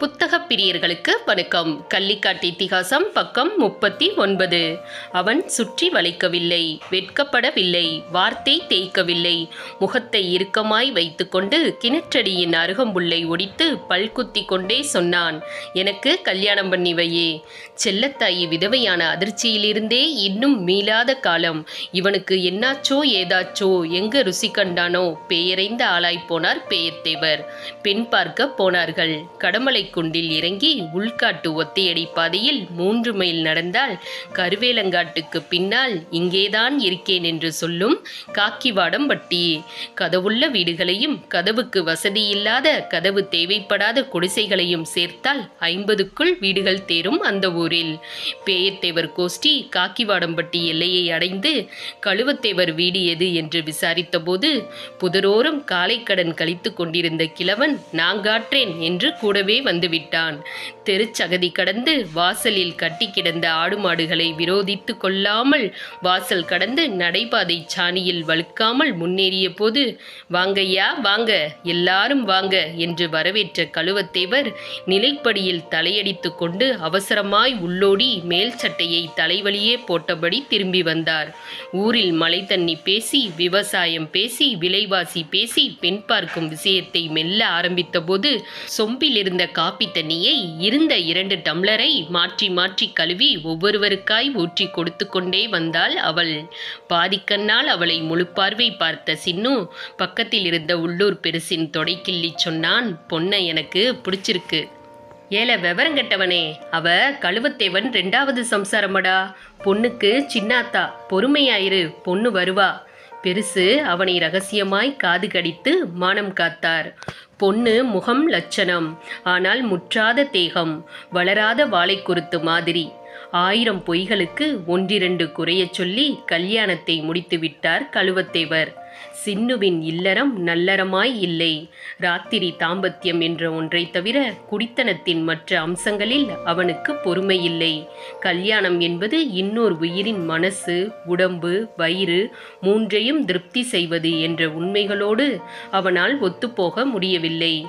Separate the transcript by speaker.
Speaker 1: புத்தகப் பிரியர்களுக்கு வணக்கம். கள்ளிக்காட்டு இத்திகாசம் பக்கம் முப்பத்தி ஒன்பது. அவன் சுற்றி வளைக்கவில்லை வெட்கப்படவில்லை வார்த்தை தேய்க்கவில்லை. முகத்தை இறுக்கமாய் வைத்துக்கொண்டு கிணற்றடியின் அருகம்புல்லை ஒடித்து பல்குத்தி கொண்டே சொன்னான் எனக்கு கல்யாணம் பண்ணிவையே. செல்லத்தாயி விதவையான அதிர்ச்சியிலிருந்தே இன்னும் மீளாத காலம். இவனுக்கு என்னாச்சோ ஏதாச்சோ எங்க ருசி கண்டானோ பெயரைந்த ஆளாய்ப்போனார் பேயத்தேவர். பெண் பார்க்க போனார்கள். கடமலை குண்டில் இறங்கி உள்காட்டு ஒத்தையடி பாதையில் மூன்று மைல் நடந்தால் கருவேலங்காட்டுக்கு பின்னால் இங்கேதான் இருக்கேன் என்று சொல்லும் காக்கிவாடம் பட்டி கதவுள்ள வீடுகளையும் கதவுக்கு வசதியில்லாத கதவு தேவைப்படாத குடிசைகளையும் சேர்த்தால் ஐம்பதுக்குள் வீடுகள் தேரும் அந்த ஊரில். பேயத்தேவர் கோஷ்டி காக்கிவாடம்பட்டி எல்லையை அடைந்து கழுவத்தேவர் வீடு எது என்று விசாரித்தபோது புதரோரும் காலைக்கடன் கழித்து கொண்டிருந்த கிழவன் நாங்காற்றேன் என்று கூடவே வந்து வந்துவிட்டான். தெருச்சகதி கடந்து வாசலில் கட்டி கிடந்த ஆடு மாடுகளை விரோதித்து கொள்ளாமல் வாசல் கடந்து நடைபாதை சாணியில் வழுக்காமல் முன்னேறிய போது வாங்கய்யா வாங்க எல்லாரும் வாங்க என்று வரவேற்ற கழுவத்தேவர் நிலைப்படியில் தலையடித்து கொண்டு அவசரமாய் உள்ளோடி மேல் சட்டையை தலைவலியே போட்டபடி திரும்பி வந்தார். ஊரில் மழை தண்ணி பேசி விவசாயம் பேசி விலைவாசி பேசி பெண் பார்க்கும் விஷயத்தை மெல்ல ஆரம்பித்த போது சொம்பில் இருந்த காப்பி தண்ணியை இருந்த இரண்டு டம்ளரை மாற்றி மாற்றி கழுவி ஒவ்வொருவருக்காய் ஊற்றி கொடுத்து கொண்டே வந்தாள் அவள். பாதிக்கண்ணால் அவளை முழுப்பார்வை பார்த்த சின்னு பக்கத்தில் இருந்த உள்ளூர் பெருசின் தொடைக்கிள்ளி சொன்னான் பொண்ணை எனக்கு பிடிச்சிருக்கு. ஏல விவரங்கெட்டவனே அவ கழுவத்தேவன் ரெண்டாவது சம்சாரமடா. பொண்ணுக்கு சின்னாத்தா பொறுமையாயிரு பொண்ணு வருவா. பெருசு அவனை ரகசியமாய் காது கடித்து மானம் காத்தார். பொண்ணு முகம் லட்சணம். ஆனால் முற்றாத தேகம். வளராத வாழைக்குருத்து மாதிரி. ஆயிரம் பொய்களுக்கு ஒன்றிரண்டு குறையச் சொல்லி கல்யாணத்தை முடித்துவிட்டார் கழுவத்தேவர். சின்னுவின் இல்லறம் நல்லறமாய் இல்லை. ராத்திரி தாம்பத்தியம் என்ற ஒன்றை தவிர குடித்தனத்தின் மற்ற அம்சங்களில் அவனுக்கு பொறுமை இல்லை கல்யாணம் என்பது இன்னொரு உயிரின் மனசு உடம்பு வயிறு மூன்றையும் திருப்தி செய்வது என்ற உண்மைகளோடு அவனால் ஒத்துப்போக முடியவில்லை.